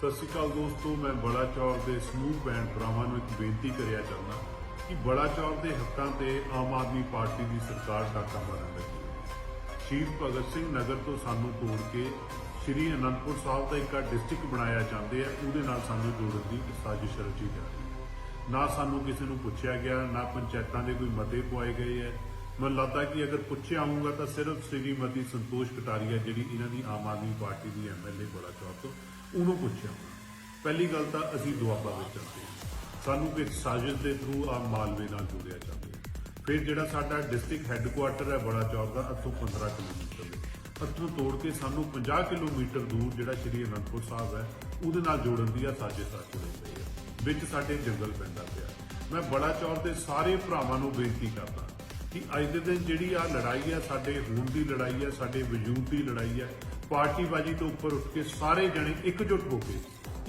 ਸਤਿ ਸ਼੍ਰੀ ਅਕਾਲ ਦੋਸਤੋ, ਮੈਂ ਬੜਾ ਚੌਰ ਦੇ ਸਮੂਹ ਭੈਣ ਭਰਾਵਾਂ ਨੂੰ ਇੱਕ ਬੇਨਤੀ ਕਰਿਆ ਚਾਹੁੰਦਾ ਕਿ ਬੜਾ ਚੌਰ ਦੇ ਹੱਕਾਂ ਤੇ ਆਮ ਆਦਮੀ ਪਾਰਟੀ ਦੀ ਸਰਕਾਰ ਡਾਕਾ ਮਾਰਨ ਲੱਗੀ। ਹੈ ਸ਼ਹੀਦ ਭਗਤ ਸਿੰਘ ਨਗਰ ਤੋਂ ਸਾਨੂੰ ਤੋੜ ਕੇ ਸ਼੍ਰੀ ਅਨੰਦਪੁਰ ਸਾਹਿਬ ਦਾ ਇੱਕ ਡਿਸਟ੍ਰਿਕਟ ਬਣਾਇਆ ਚਾਹੁੰਦੇ ਆ, ਉਹਦੇ ਨਾਲ ਸਾਨੂੰ ਜੋੜਨ ਦੀ ਸਾਜ਼ਿਸ਼ ਰਚੀ ਜਾ ਰਹੀ ਹੈ। ਨਾ ਸਾਨੂੰ ਕਿਸੇ ਨੂੰ ਪੁੱਛਿਆ ਗਿਆ, ਨਾ ਪੰਚਾਇਤਾਂ ਦੇ ਕੋਈ ਮਤੇ ਪੁਆਏ ਗਏ ਹੈ। ਮੈਨੂੰ ਲੱਗਦਾ ਕਿ ਅਗਰ ਪੁੱਛਿਆ ਆਊਗਾ ਤਾਂ ਸਿਰਫ ਸ਼੍ਰੀਮਤੀ ਸੰਤੋਸ਼ ਕਟਾਰੀਆ, ਜਿਹੜੀ ਇਹਨਾਂ ਦੀ ਆਮ ਆਦਮੀ ਪਾਰਟੀ ਦੀ ਐਮਐਲਏ ਬੜਾ ਚੌਰ ਤੋਂ, ਉਹਨੂੰ ਪੁੱਛਿਆ ਪਹਿਲੀ ਗੱਲ ਤਾਂ ਅਸੀਂ ਦੁਆਬਾ ਵਿੱਚ ਚੱਲਦੇ ਹਾਂ। ਸਾਨੂੰ ਇੱਕ ਸਾਜ਼ਿਸ਼ ਦੇ ਥਰੂ ਆ ਮਾਲਵੇ ਨਾਲ ਜੋੜਿਆ ਚਾਹੁੰਦੇ ਫਿਰ ਜਿਹੜਾ ਸਾਡਾ ਡਿਸਟ੍ਰਿਕਟ ਹੈੱਡਕੁਆਟਰ ਹੈ, ਬੜਾ ਚੌਰ ਦਾ, ਅੱਥੋਂ 15 ਕਿਲੋਮੀਟਰ ਦੇ। ਇੱਥੋਂ ਤੋੜ ਕੇ ਸਾਨੂੰ 50 ਕਿਲੋਮੀਟਰ ਦੂਰ ਜਿਹੜਾ ਸ਼੍ਰੀ ਅਨੰਦਪੁਰ ਸਾਹਿਬ ਹੈ, ਉਹਦੇ ਨਾਲ ਜੋੜਨ ਦੀ ਆ ਸਾਜ਼ਿਸ਼ ਆ ਰਹੀ ਪਈ ਹੈ। ਵਿੱਚ ਸਾਡੇ ਜੰਗਲ ਪੈਂਦਾ ਪਿਆ। ਮੈਂ ਬੜਾ ਚੌਰ ਦੇ ਸਾਰੇ ਭਰਾਵਾਂ ਨੂੰ ਬੇਨਤੀ ਕਰਦਾ ਕਿ ਅੱਜ ਦੇ ਦਿਨ ਜਿਹੜੀ ਆ ਲੜਾਈ ਹੈ ਸਾਡੇ ਹੋਣ ਦੀ ਲੜਾਈ ਹੈ ਸਾਡੇ ਵਜੂਦ ਦੀ ਲੜਾਈ ਹੈ ਪਾਰਟੀਬਾਜ਼ੀ ਤੋਂ ਉੱਪਰ ਉੱਠ ਕੇ ਸਾਰੇ ਜਣੇ ਇਕਜੁੱਟ ਹੋ ਕੇ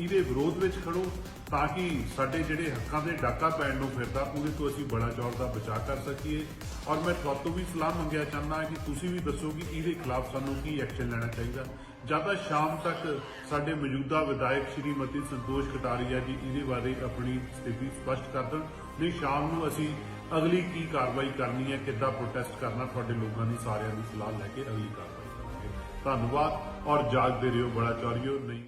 ਇਹਦੇ ਵਿਰੋਧ ਵਿੱਚ ਖੜੋ ਤਾਂ ਕਿ ਸਾਡੇ ਜਿਹੜੇ ਹੱਕਾਂ ਦੇ ਡਾਕਾ ਪੈਣ ਨੂੰ ਫਿਰਦਾ, ਉਹਦੇ ਤੋਂ ਅਸੀਂ ਬੜਾ ਚੌੜ ਦਾ ਬਚਾਅ ਕਰ ਸਕੀਏ। ਔਰ ਮੈਂ ਤੁਹਾਡੇ ਤੋਂ ਵੀ ਸਲਾਹ ਮੰਗਿਆ ਚਾਹੁੰਦਾ ਕਿ ਤੁਸੀਂ ਵੀ ਦੱਸੋ ਕਿ ਇਹਦੇ ਖਿਲਾਫ ਸਾਨੂੰ ਕੀ ਐਕਸ਼ਨ ਲੈਣਾ ਚਾਹੀਦਾ। ਜਾਂ ਤਾਂ ਸ਼ਾਮ ਤੱਕ ਸਾਡੇ ਮੌਜੂਦਾ ਵਿਧਾਇਕ ਸ਼੍ਰੀਮਤੀ ਸੰਤੋਸ਼ ਕਟਾਰੀਆ ਜੀ ਇਹਦੇ ਬਾਰੇ ਆਪਣੀ ਸਥਿਤੀ ਸਪਸ਼ਟ ਕਰ ਦੇਣ। ਨਹੀਂ, ਸ਼ਾਮ ਨੂੰ ਅਸੀਂ ਅਗਲੀ ਕੀ ਕਾਰਵਾਈ ਕਰਨੀ ਹੈ, ਕਿੱਦਾਂ ਪ੍ਰੋਟੈਸਟ ਕਰਨਾ, ਤੁਹਾਡੇ ਲੋਕਾਂ ਦੀ ਸਾਰਿਆਂ ਦੀ ਸਲਾਹ ਲੈ ਕੇ ਅਗਲੀ ਕਾਰਵਾਈ ਕਰਾਂਗੇ। ਧੰਨਵਾਦ, ਔਰ ਜਾਗਦੇ ਰਹੋ ਬੜਾ ਚੌਰੀਓ, ਨਹੀਂ